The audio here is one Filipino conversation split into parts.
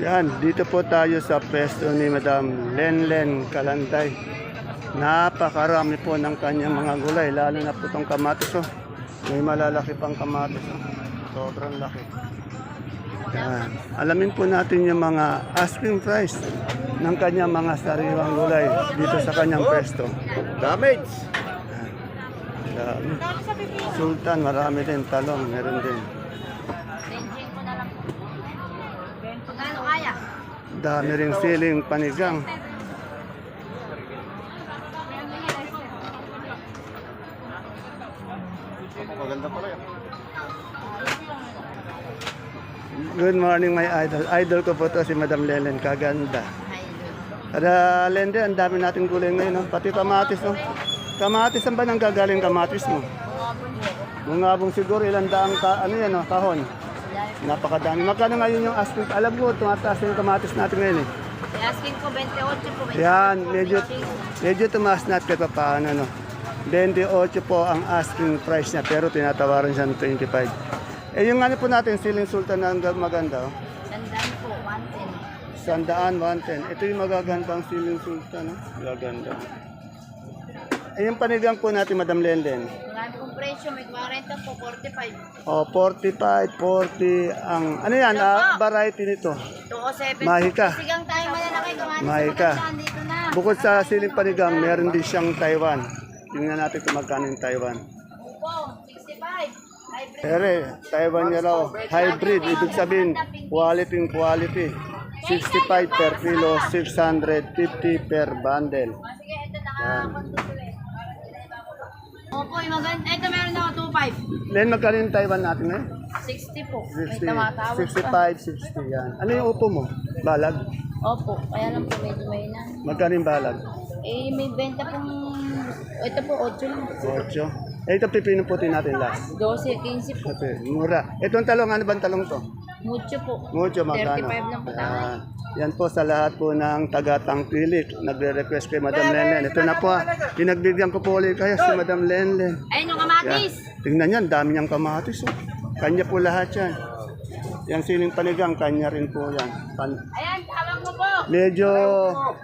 Yan, dito po tayo sa pwesto ni Madam Lenlen Kalantay. Napakarami po ng kanyang mga gulay, lalo na po itong kamatis. Oh. May malalaki pang kamatis. Oh. Sobrang laki. Yan. Alamin po natin yung mga asking price ng kanyang mga sariwang gulay dito sa kanyang pwesto. Damage. Sultan, marami din. Talong, meron din. Benching ko na lang. Magkano kaya? Dami ring siling panigang. Maganda pala yan. Good morning, my idol. Idol ko po to si Madam Lelen. Kaganda. Kada Lende, ang dami nating gulay ngayon. No? Pati kamatis. No? Kamatis, saan ba nang gagaling kamatis mo? Bungabong siguro, ilang daang ka, ano yan, no? kahon. Napakadami. Magkano ngayon yung asking? Alam ko, tumataas na yung kamatis natin ngayon. Eh. Asking ko 28 po. Yan, medyo, medyo tumaas na at kahit pa paano. No? 28 po ang asking price niya, pero tinatawaran siya ng 25. Eh, yung ano po natin, siling sultan na ang maganda. Oh. Sandaan po, 110. Sandaan, 110. Ito yung magagandang ceiling sultan, no? Magaganda. Eh, yung panigang po natin, Madam Lenden. Marami pong presyo, may 40 po, 45. O, 45, 40, ang, ano yan, ah, variety nito. 207 Mahika. Sigang tayo malalaki, kamatis Mahika. na. Bukod sa siling panigang, meron din siyang Taiwan. Tingnan natin kung magkano yung Taiwan. Upo, 65. Hybrid. Ere, Taiwan niya raw, hybrid, ibig sabihin, quality in quality. 65 per kilo, 650 per bundle. Sige, ito eh. Opo, yung maganda. Ito meron ako 25. Len, magkano yung Taiwan natin ngayon? 60 po. May 60, tamatawag pa. 65, 60 yan. Ano yung upo mo? Balag? Opo, kaya lang po medyo may na. Magkano yung balag? Eh, may benta pong... Ito po, 8 lang. 8. Eh, ito pipino puti natin last. 12, 15 po. Ito, mura. Itong talong, ano bang talong to? Mucho po. Mucho, magkano? 35 lang po tayo. Yan. Yan po sa lahat po ng taga-tangkilik. Nagre-request kay Madam Lenlen. Ito na po, ah. pinagbigyan ko po ulit kayo si Madam Lenlen. Ayun yung Yan. kamatis. Tingnan yan, dami niyang kamatis. Oh. Kanya po lahat yan. Yan siling panigang, kanya rin po yan. Pan Ayan, tawag mo po. Medyo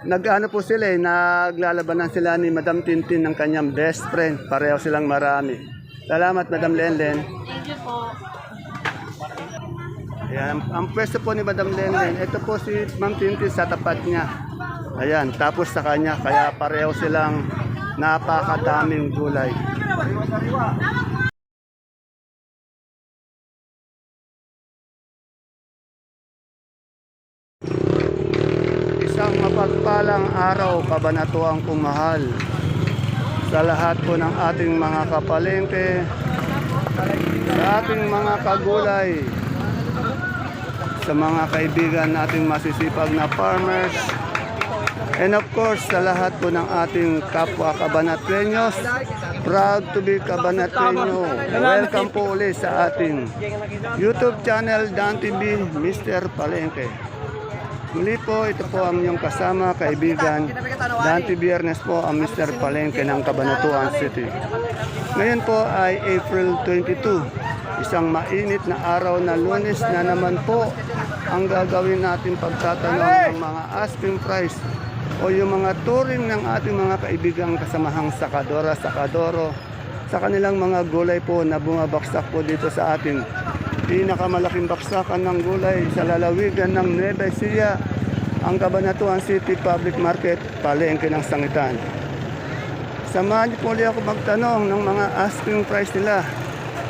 nag-ano po sila eh, naglalabanan sila ni Madam Tintin ng kanyang best friend. Pareho silang marami. Salamat Madam Lenlen. Thank you po. Ayan, ang pwesto po ni Madam Lenlen, ito po si Ma'am Tintin sa tapat niya. Ayan, tapos sa kanya, kaya pareho silang napakadaming gulay. Isang mapagpalang araw, kabanatuang kumahal. Sa lahat po ng ating mga kapalengke, sa ating mga kagulay, sa mga kaibigan nating masisipag na farmers, and of course sa lahat po ng ating kapwa kabanatrenyos, proud to be kabanatrenyo. Welcome po ulit sa ating YouTube channel Dan TV, Mr. Palengke. Muli po, ito po ang inyong kasama, kaibigan. Dante Biernes po ang Mr. Palengke ng Cabanatuan City. Ngayon po ay April 22, isang mainit na araw na lunes na naman po ang gagawin natin pagtatanong ng mga asking price o yung mga touring ng ating mga kaibigang kasamahang sakadora, sakadoro sa kanilang mga gulay po na bumabaksak po dito sa ating pinakamalaking baksakan ng gulay sa lalawigan ng Nueva Ecija, ang Cabanatuan City Public Market, palengke ng sangitan. Samahan niyo po ulit ako magtanong ng mga asking price nila.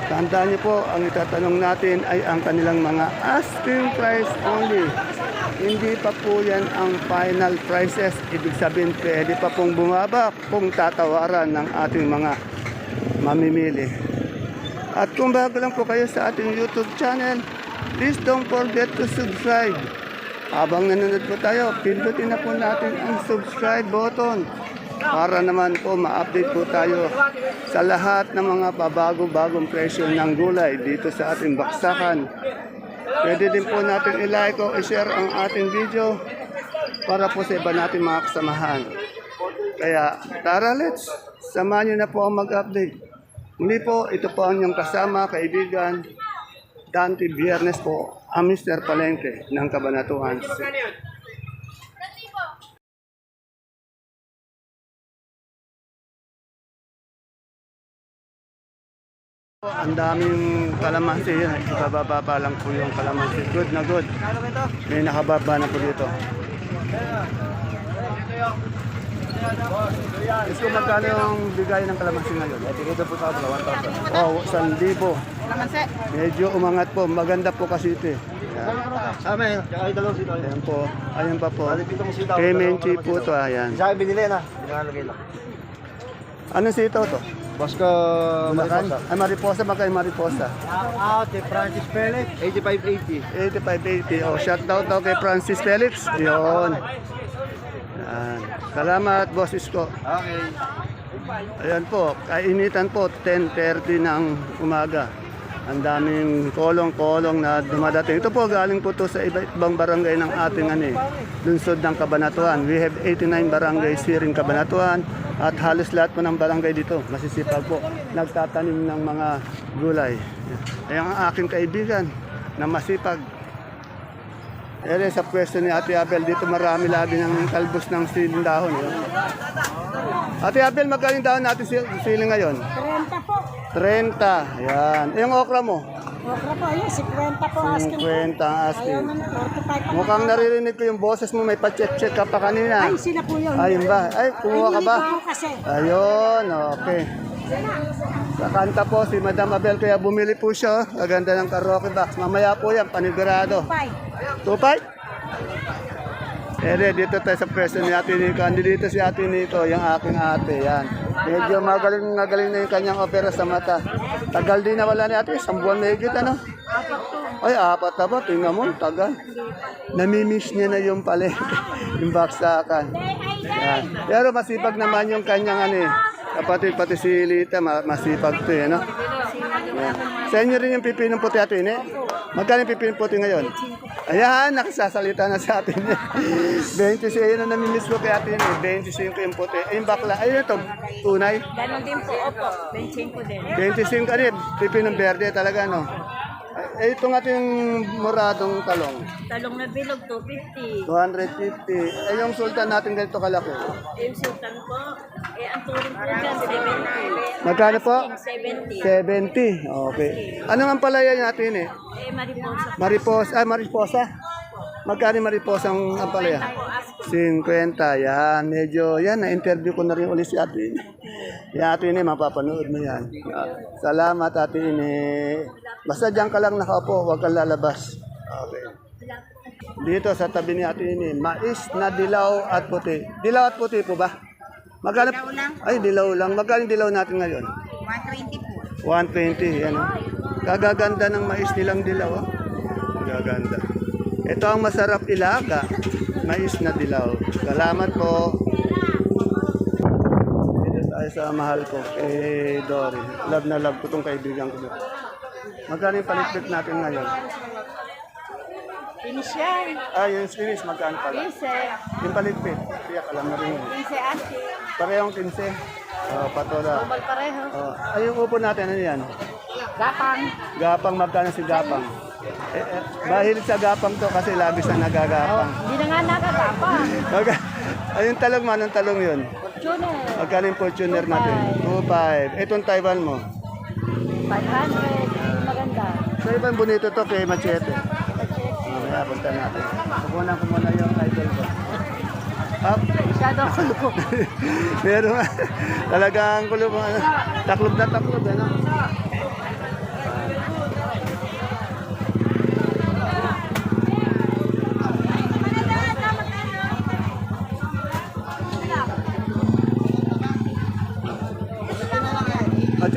Tandaan niyo po, ang itatanong natin ay ang kanilang mga asking price only. Hindi pa po yan ang final prices. Ibig sabihin, pwede pa pong bumaba kung tatawaran ng ating mga mamimili. At kung bago lang po kayo sa ating YouTube channel, please don't forget to subscribe. Habang nanonood po tayo, pindutin na po natin ang subscribe button para naman po ma-update po tayo sa lahat ng mga pabago-bagong presyo ng gulay dito sa ating baksakan. Pwede din po natin i-like o i-share ang ating video para po sa iba natin mga kasamahan. Kaya tara let's, samahan nyo na po ang mag-update. Muli po, ito po ang inyong kasama, kaibigan, Dante Biernes po ang Mr. Palengke ng Cabanatuan City. Ang daming kalamansi. Ibababa pa lang po yung kalamansi. Good na good. May nakababa na po dito. Gusto magkano yung bigay ng kalamansi ngayon? Ito po sa 1,000. Oh, 1,000. Medyo umangat po. Maganda po kasi ito eh. Yan. Ah. Ayan po. Ayan pa po. Kemenchi po to. Ayan. Sa akin binili na. Anong sitaw to? Bosco Makan? Ay, mariposa. Magkano yung mariposa? Ah, kay Francis Pellet. 8580. 8580. Oh, shout out daw kay Francis Felix. Yun. Yan. Salamat, boss Isko. Okay. Ayan po, kainitan po, 10.30 ng umaga. Ang daming kolong-kolong na dumadating. Ito po, galing po to sa iba, ibang barangay ng ating ano, eh, lunsod ng Kabanatuan. We have 89 barangays here in Kabanatuan at halos lahat po ng barangay dito, masisipag po, nagtatanim ng mga gulay. Ayan ang aking kaibigan na masipag. Ere sa pwesto ni Ate Abel, dito marami lagi ng talbos ng siling dahon. Eh. Ate Abel, magkaling dahon natin sil- siling ngayon? 30 po. 30. Yan. Eh, Yung okra mo? Okra po, ayun, 50 po asking po. 50 ang Ayaw asking. na, 45 po. Mukhang naririnig ko yung boses mo, may pa-check-check ka pa kanina. Ay, sila po yun. Ayun ba? Ay, kumuha ka ba? Ay, hindi ko po kasi. Ayun, okay. Sa kanta po, si Madam Abel, kaya bumili po siya. oh. Aganda ng karaoke box. Mamaya po yan, panigurado. Bye. Tupay? Ere, dito tayo sa presyo ni Ate Nico. Andi dito si Ate Nico, yung aking ate. Yan. Medyo magaling, magaling na yung kanyang opera sa mata. Tagal din na wala ni ate. Isang buwan na higit, ano? Ay, apat na ba? Tingnan mo, tagal. Namimiss niya na yung pala, yung baksakan. Yan. Pero masipag naman yung kanyang ano eh. Kapatid, pati si Lita, ma- masipag to eh, no? Yan. Sa inyo rin yung pipinong puti atin eh. Magkano yung pipinong puti ngayon? Ayan, nakasasalita na sa atin eh. 26, ayun ang namimiss ko kay atin eh. 25 yung puti. Ayun bakla, ayun ito, tunay. Ganon din po, opo. Benching po din. 25 ano eh, pipinong berde talaga no. Eh, ito nga yung moradong talong. Talong na bilog, 250. 250. Eh, yung sultan natin ganito kalaki. Yung sultan po, eh, ang turing po dyan, 70. Magkano po? 70. 70. Okay. Ano ang palaya natin eh? Eh, mariposa. Mariposa, ah, mariposa. Magkano mariposa ang ang palaya? 50. Yan, medyo, yan, na-interview ko na rin ulit si Ate Ine. Yan, Ate Ine, mapapanood mo yan. Ah, Salamat, Ate Ine. Basta dyan ka lang nakaupo, huwag kang lalabas. Okay. Dito sa tabi ni Ate Ine, mais na dilaw at puti. Dilaw at puti po ba? Magkano? Ay, dilaw lang. Magkano dilaw natin ngayon? 120 po. 120, yan. oh. Kagaganda ng mais nilang dilaw. Oh. Gaganda. Ito ang masarap ilaga. Mais na dilaw. Salamat po. Dito tayo sa mahal ko, kay Dory. Love na love ko itong kaibigan ko. Magkano yung palitpit natin ngayon? Finish yan. Ah, yung spinach, magkano pala? Pinse. Yung palitpit, tiyak alam na rin. yun. Pinse ate. Parehong 15. Oh, patola. Normal pareho. Oh, ay, yung upo natin, ano yan? Gapang. Gapang, magkano si Gapang? Eh, eh, dahil sa Gapang to kasi lagi sa nagagapang. Hindi na nga nakagapang. Okay. Ayun talong man, anong talong yun? Fortuner. Magkano yung Fortuner natin? 2.5. Itong Taiwan mo? 500. Maganda. Sa ibang bonito to kay Machete. Mamaya, punta natin. Kukunan ko muna yung idol ko. Up. Masyado ako luko. Meron. Talagang kulo mo. Ano, taklob na taklob. Ano?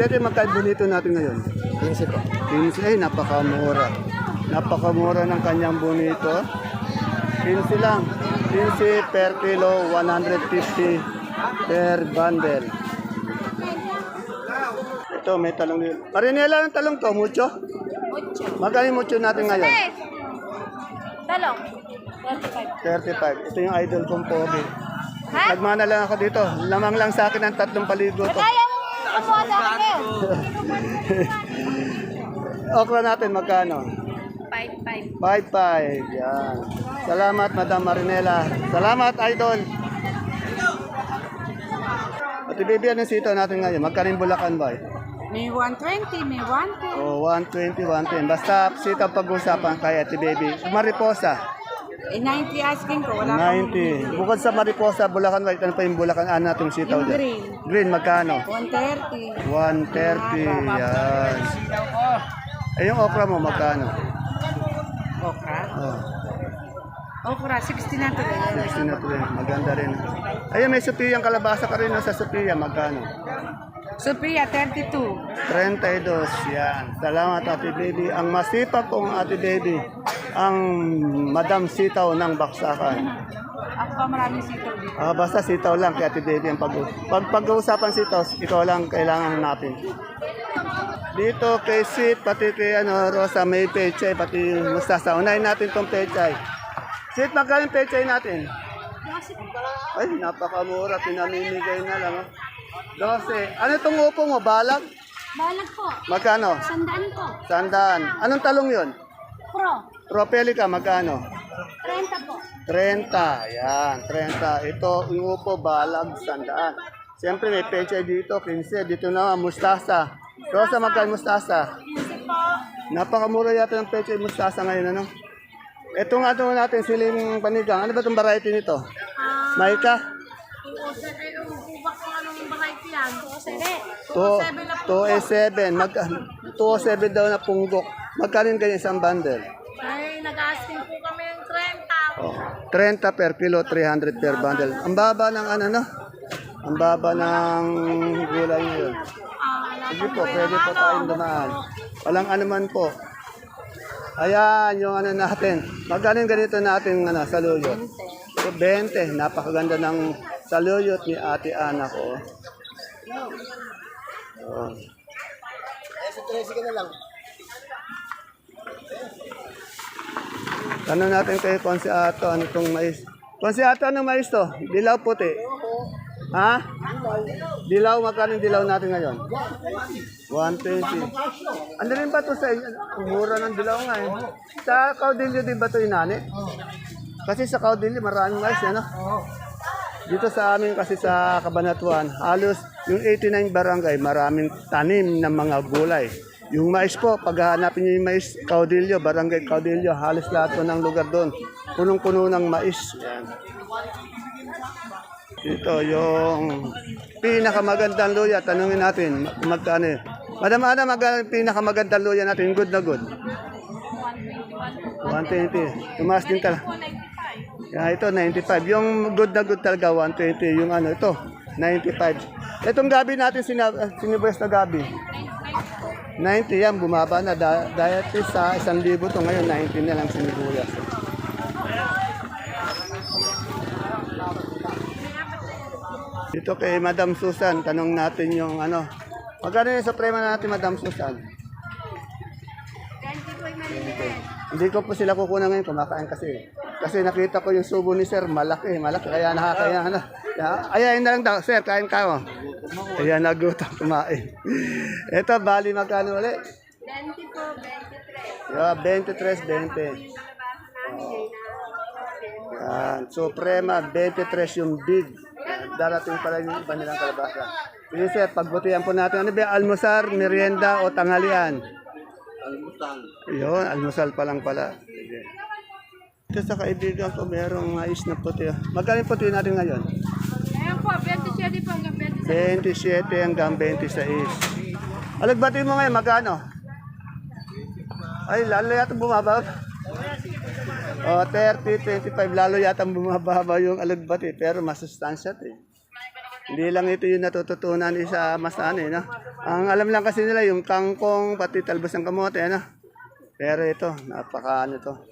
Machete, magkano bonito natin ngayon? 15 po. 15, ay napakamura. Napakamura ng kanyang bonito. 15 lang. 15 per kilo, 150 per bundle. Ito, may talong nila. Marinela ng talong to, mucho? Mucho. Magkano mucho natin ngayon? Talong. 35. 35. Ito yung idol kong pogi. Ha? Nagmana lang ako dito. Lamang lang sa akin ang tatlong paligo to. Kaya okra natin magkano? 5-5. 5-5. Yan. Salamat, Madam Marinela. Salamat, Idol. At ibibigyan ng sito natin ngayon. Magkano yung Bulacan Boy? May 120, may 110. O, 120, 110. Basta sito pag-usapan kay Ate Baby. Mariposa, Eh, 90 asking ko, wala pang 90. Bukod sa Mariposa, Bulacan White, ano pa yung Bulacan? Ano natin sitaw Yung dyan? green. Green, magkano? 130. 130. Yan. Eh, yung okra mo, magkano? Okra. Oh, Okra, 60 na to. 60 na to rin. Maganda rin. Ayun, may Sophia ang kalabasa ka rin no, sa Sophia. Magkano? Sophia, 32. 32. Yan. Salamat, Ate Baby. Ang masipag kong Ate Baby, ang Madam Sitaw ng Baksakan. Ako pa maraming sitaw dito. Ah, basta sitaw lang kay Ate Baby ang pag pag pag-uusapan sitaw, ikaw lang kailangan natin. Dito kay Sweet, pati kay ano, Rosa, may pechay, pati mustasa. Unahin natin tong pechay. Sweet, magkano pechay natin? Ay, napakamura. Pinamimigay na lang. Oh. 12. Ano itong upo mo? Balag? Balag po. Magkano? Sandaan po. Sandaan. Anong talong yun? Pro. Propelica, magkano? 30 po. 30. Yan, 30. Ito, yung upo, balag, sandaan. Siyempre, may pecha dito, 15. Dito na, mustasa. Rosa, magkano mustasa? Napakamura yata ng yung mustasa ngayon, ano? Ito nga ito natin, siling panigang. Ano ba itong variety nito? Maika? To, to A7. Mag, 207 daw na punggok. Magkano yung ganyan isang bundle? Ay, nag-asking po kami ng 30. Oh, 30 per kilo, 300 per bundle. Ang baba ng ano no? Ang baba ng gulay ngayon. Sige po, pwede po tayong dumaan. Walang anuman po. Ayan, yung ano natin. Magkano yung ganito natin ano, saluyot? 20. Napakaganda ng saluyot ni ate Ana ko. Oh. Tanong natin kay Konsiato, ano itong mais? Konsiato, anong mais to? Dilaw puti. Ha? Dilaw, magkano yung dilaw natin ngayon? 120. Ano rin ba to sa inyo? Ang Mura ng dilaw nga eh. Sa Caudillo din ba ito inani? Kasi sa Caudillo maraming mais, ano? Dito sa amin kasi sa Cabanatuan, halos yung 89 barangay, maraming tanim ng mga gulay. Yung mais po, pag hahanapin niyo yung mais, Caudillo, barangay Caudillo, halos lahat po ng lugar doon. Punong-puno ng mais. Yan. Ito yung pinakamagandang luya. Tanungin natin, ma- magkano yun? Madam Ana, magkano pinakamagandang luya natin? Good na good. 120. Tumaas din talaga. Yeah, ito 95. Yung good na good talaga 120. Yung ano ito 95. Itong gabi natin sinab sinibuyas na gabi. 90 yan bumaba na da dahil sa 1,000 to ngayon 90 na lang sinibuyas. Dito kay Madam Susan, tanong natin yung ano. Magkano yung sa prema natin Madam Susan? Hindi ko po sila kukunan ngayon, kumakain kasi. Kasi nakita ko yung subo ni sir, malaki, malaki. Kaya nakakaya na. Kaya, ayayin na lang daw, sir, kain ka mo. Kaya nagutom kumain. Ito, bali magkano ulit? 20 po, 23. Yeah, 23, 20. Yan, Suprema, 23 yung big. Darating pala yung iba nilang kalabasa. Yun sir, pagbutihan po natin. Ano ba, almusar, merienda o tanghalian? Almusal. Yun, almusal pa lang pala. Ito sa kaibigan ko, merong mais na puti. Magkano puti natin ngayon? Ayan po, 27 po hanggang 27. 27 hanggang 26. Alagbati mo ngayon, magkano? Ay, lalo yata bumaba. O, 30, 25, lalo yata bumababa yung alagbati. Pero masustansya ito eh. Hindi lang ito yung natututunan isa mas ano eh, no? Ang alam lang kasi nila yung kangkong, pati talbos ng kamote, ano? Pero ito, napaka ano to.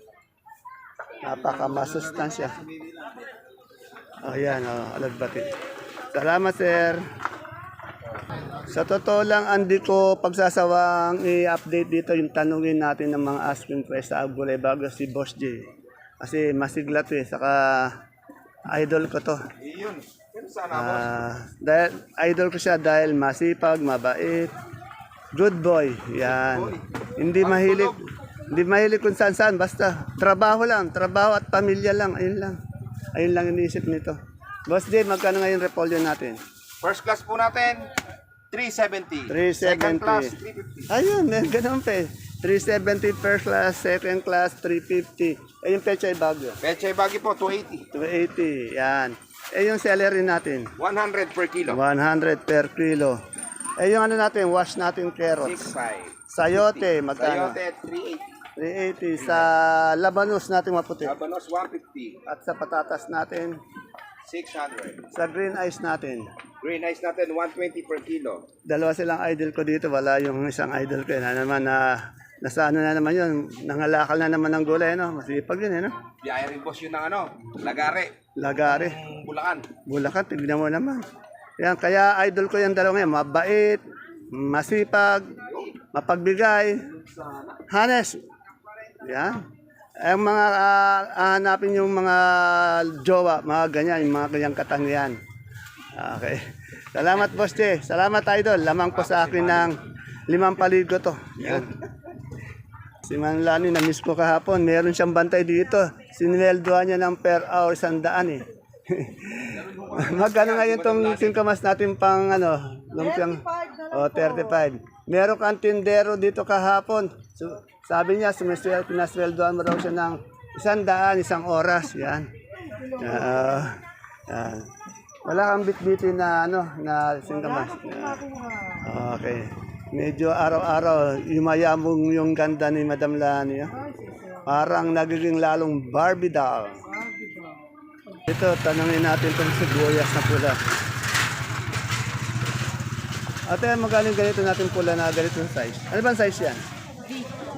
Napaka masustansya. Oh, yan, oh, alagbati. Salamat, sir. Sa totoo lang, hindi ko pagsasawang i-update dito yung tanungin natin ng mga asking price sa Agulay bago si Boss J. Kasi masigla to eh, saka idol ko to. Ah, dahil idol ko siya dahil masipag, mabait, Good boy. Yan. Hindi mahilig. Hindi mahilig kung saan saan. Basta trabaho lang. Trabaho at pamilya lang. Ayun lang. Ayun lang iniisip nito. Boss Dave, magkano ngayon repolyo natin? First class po natin, 370. 370. Second class, 350. Ayun, eh, ganun pa eh. 370 first class, second class, 350. Eh, yung pechay bagyo. Peche bagi po, 280. 280. Yan. Eh, yung celery natin. 100 per kilo. 100 per kilo. Eh, yung ano natin, wash natin carrots. 65. Sayote, magkano? Sayote, 380. 380. Sa labanos natin maputi. Labanos, 150. At sa patatas natin, 600. sa green ice natin. Green ice natin, 120 per kilo. Dalawa silang idol ko dito. Wala yung isang idol ko. eh, Na naman na nasa ano na naman yun. Nangalakal na naman ng gulay. No? Masipag yun. Eh, no? Biyaya rin boss yun ng ano, lagare, Lagari. ng Bulacan. Bulacan, tignan mo naman. Yan, kaya idol ko yung dalawa ngayon. Mabait, masipag, mapagbigay. Hanes. Yan. Ang mga ah, hahanapin yung mga jowa, mga ganyan, yung mga ganyang katangian. Okay. Salamat, Boss J. Salamat, Idol. Lamang po sa akin ng limang paligo to. Yan. Si Manlani, na-miss ko kahapon. Meron siyang bantay dito. Sinileldoan niya ng per hour sandaan eh. Magkano ngayon tong singkamas natin pang ano, lumpiang oh, 35. Meron kang tindero dito kahapon. So, sabi niya, sumiswel, pinasweldoan mo raw siya ng isang daan, isang oras. Yan. Ah, yan. Wala kang bitbitin na ano, na singkamas. Yan. Okay. Medyo araw-araw, yumayamong yung ganda ni Madam Lani. ah. Parang nagiging lalong Barbie doll. Ito, tanongin natin itong sibuyas na pula. Ate, magkano yung ganito natin pula na ganito size? Ano bang size yan?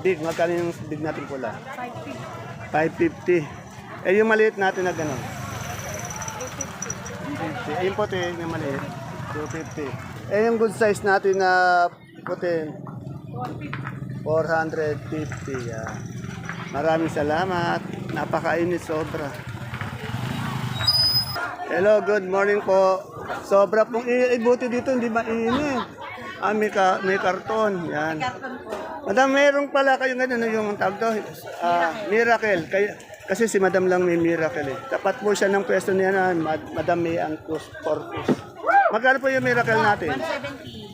Big, magkano yung big natin pula? 550. 550. Eh, yung maliit natin na gano'n? 250. Eh, yung puti, yung maliit? 250. Eh, yung good size natin na puti? 450. Yan. Maraming salamat. Napakainit sobra. Hello, good morning po. Sobra pong ibuti dito, hindi mainit. Ah, may, ka, may karton. Yan. Madam, meron pala kayo ganun, ano yung tawag to? Ah, miracle. Kaya, kasi si Madam lang may miracle eh. Tapat po siya ng pwesto niya na Mad- Madam may angkus, porpus. Magkano po yung miracle natin?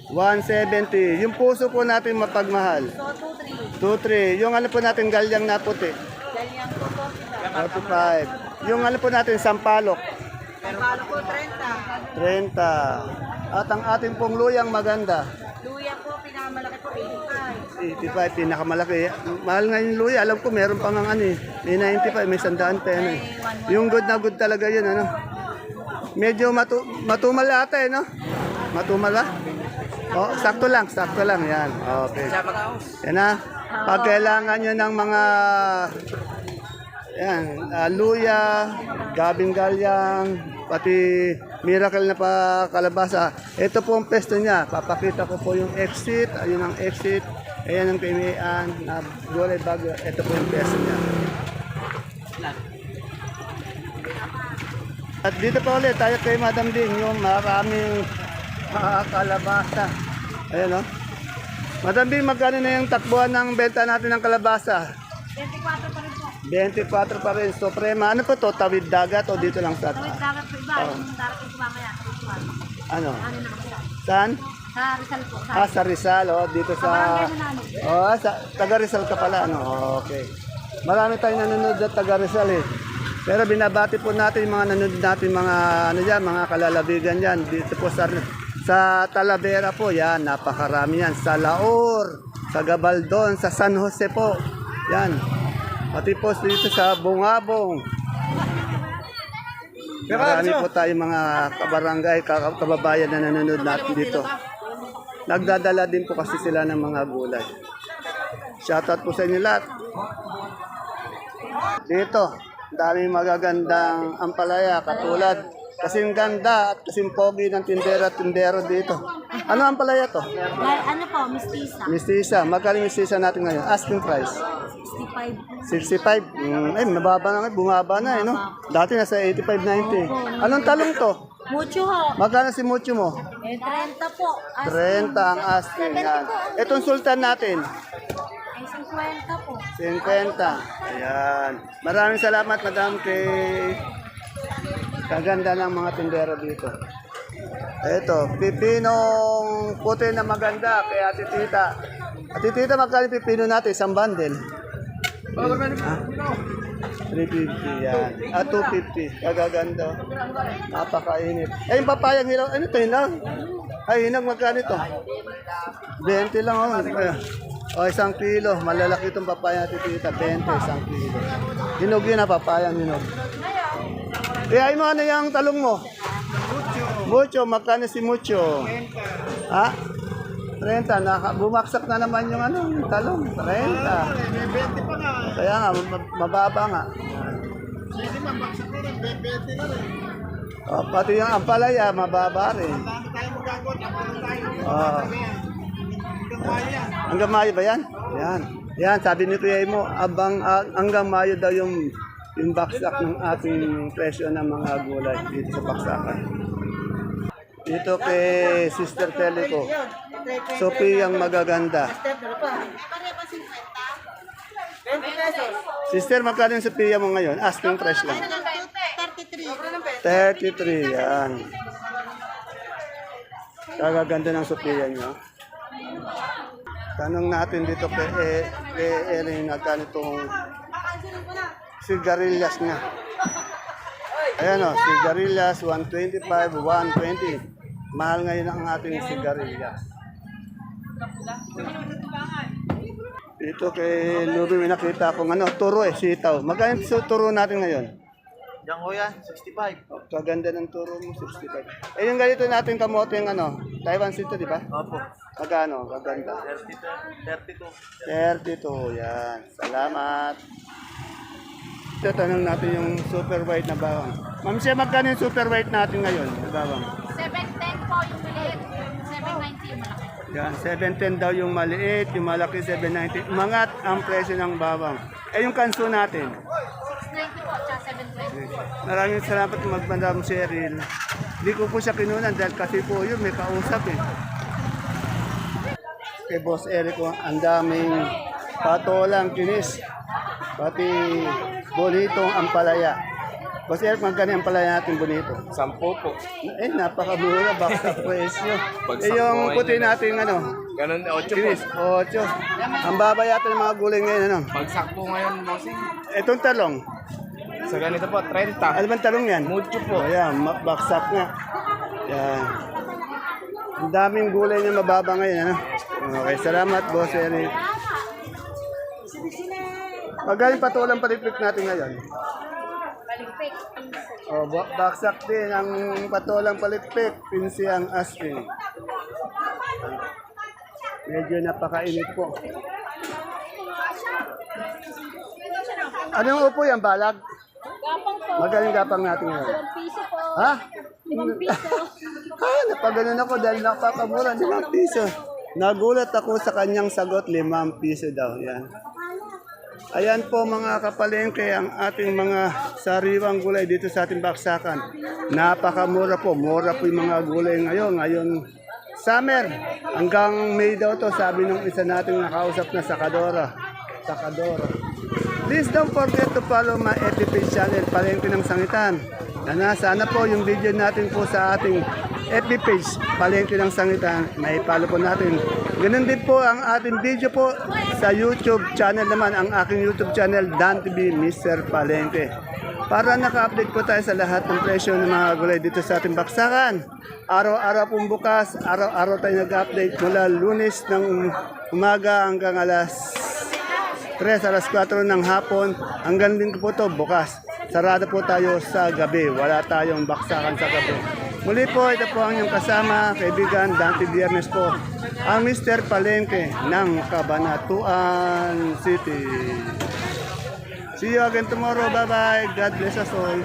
170. Yung puso po natin mapagmahal. So, 2-3. 2-3. Yung ano po natin galyang na puti. Ganyan po, 45. 45. Yung ano po natin sampalok. Palo po, 30. 30. At ang ating pong luyang maganda. Luya po, pinakamalaki po, 85. 85, pinakamalaki. Mahal nga yung luya. Alam ko, meron pang ang ano eh. May 95, may sandaan pa yun eh. Yung good na good talaga yun, ano. Medyo matu matumal ata eh, no? Matumal ba? Oh, sakto lang, sakto lang. Yan. Okay. Yan na. Pag kailangan nyo ng mga yan, ah, luya, gabing galyang, pati miracle na pa kalabasa. Ito po ang pesto niya. Papakita ko po yung exit. Ayun ang exit. Ayan ang kimian na gulay bago. Ito po yung pesto niya. At dito pa ulit, tayo kay Madam Ding, yung maraming kalabasa. Ayan o. Madam Ding, magkano na yung takbuhan ng benta natin ng kalabasa? 24 pa rin po. 24 pa rin. Suprema. Ano po to? Tawid dagat o dito lang sa... Tawid dagat po iba, yung darating ko mamaya. Ano? Saan? Sa Rizal po. Sa Ah, sa Rizal. O, dito sa... barangay na namin. Oh, sa taga Rizal ka pala. Ano? Okay. Marami tayong nanonood at taga Rizal eh. Pero binabati po natin yung mga nanonood natin mga ano yan, mga kalalabigan yan. Dito po sa sa Talavera po yan, napakarami yan. Sa Laor, sa Gabaldon, sa San Jose po. Yan. Pati po dito sa Bungabong. Marami po tayong mga kabarangay, ka- kababayan na nanonood natin dito. Nagdadala din po kasi sila ng mga gulay. Shoutout po sa inyo lahat. Dito, daming magagandang ampalaya katulad kasing ganda at kasing pogi ng tindera at tindero dito. Ano ampalaya to? Dahil ano po, mistisa. Mistisa. Magkano mistisa natin ngayon? Asking price. 65. 65. Mm, eh, mababa na nga. Bumaba na eh, no? Dati nasa 85, 90. Anong talong to? Mucho ho. Magkano si Mucho mo? Eh, 30 po. As 30 ang asking yan. Itong sultan natin, ay 50 po. 50. Ayan. Maraming salamat, madam, kay kaganda ng mga tindero dito. Ito, pipinong puti na maganda kay Ate Tita. Ate Tita, magkano yung pipino natin? Isang bundle? Ah, 350 yan. Ah, 250. Kagaganda. Napakainit. Eh, papayang hilaw. Ano ito, hilaw? Ay, hinag magkano ito? 20 lang oh. O, isang kilo. Malalaki itong papaya natin tita. 20, isang kilo. Hinog yun na papaya, hinog. Eh, ay mo ano yung talong mo? Mucho. Magkano si Mucho? Ha? 30. Naka, bumaksak na naman yung ano, yung talong. 30. Kaya nga, mab- mababa nga. Oh, pati yung ampalaya, mababa rin. Oh. Hanggang Mayo ba yan? Yan. Yan, sabi ni Kuya mo, abang, ah, hanggang Mayo daw yung, yung baksak ng ating presyo ng mga gulay dito sa baksakan. Dito kay Sister Teleco. Sophie ang magaganda. Sister, magkano yung Sophia mo ngayon? Asking price lang. 33, yan. Kagaganda ng Sophia nyo. Tanong natin dito kay e, kay Erin magkano itong sigarilyas niya. Ayan o, sigarilyas 125, 120. Mahal ngayon ang ating sigarilyas. Dito kay Luby may nakita akong ano, turo eh, sitaw. Magkano yung turo natin ngayon? Yan, 65. Oh, kaganda ng turo mo, 65. Eh, yung ganito natin kamote yung ano, Taiwan Sito, di ba? Opo. Magkano? Kaganda. 32. 32, yan. Salamat. Ito, tanong natin yung super white na bawang. Ma'am siya, magkano yung super white natin ngayon na bawang? 710 po yung maliit. 790 yung malaki. Yan, 710 daw yung maliit, yung malaki 790. Umangat ang presyo ng bawang. Eh, yung kanso natin. 690 po, tsaka 720. Maraming salamat mag Madam Cheryl. Hindi ko po siya kinunan dahil kasi po yun, may kausap eh. Kay Boss Eric, ang daming patolang kinis. Pati bonitong ampalaya. Boss Eric, magkano yung ampalaya natin bonito? Sampo po. Eh, napakamura, bakit presyo. Bagsak Eh, yung puti natin, ano, Ganun, 8 po. kinis, 8. Ang baba yata ng mga gulay ngayon, ano. Bagsak po ngayon, bossing. Itong talong, Sa ganito po, 30. ano bang talong yan? Mucho po. Ayan, ma- baksak nga. Yan. Ang daming gulay na mababa ngayon, ano? Okay, salamat, Boss Eric. Magaling patulang palipik natin ngayon. Oh, ba- baksak din ang patulang palipik, pinsi ang asking. Medyo napakainit po. Anong upo yan, balag? Gapang po. Magaling gapang natin ngayon. piso po. Ha? Limang piso. Ah, napaganon ako dahil napakamura, limang piso. Nagulat ako sa kanyang sagot, limang piso daw. Yan. Ayan po mga kapalengke ang ating mga sariwang gulay dito sa ating baksakan. Napakamura po. Mura po yung mga gulay ngayon. Ngayon, summer. Hanggang May daw to, sabi nung isa nating nakausap na sakadora. Sakadora. Please don't forget to follow my FB channel, Palengke ng Sangitan. Sana, sana po yung video natin po sa ating FB page, Palengke ng Sangitan, may follow po natin. Ganun din po ang ating video po sa YouTube channel naman, ang aking YouTube channel, Dan TV Mr. Palengke. Para naka-update po tayo sa lahat ng presyo ng mga gulay dito sa ating baksakan. Araw-araw pong bukas, araw-araw tayo nag-update mula lunes ng umaga hanggang alas 3 alas 4 ng hapon. Hanggang din po to bukas. Sarado po tayo sa gabi. Wala tayong baksakan sa gabi. Muli po, ito po ang inyong kasama, kaibigan, Dante Biernes po, ang Mr. Palengke ng Cabanatuan City. See you again tomorrow. Bye-bye. God bless us all.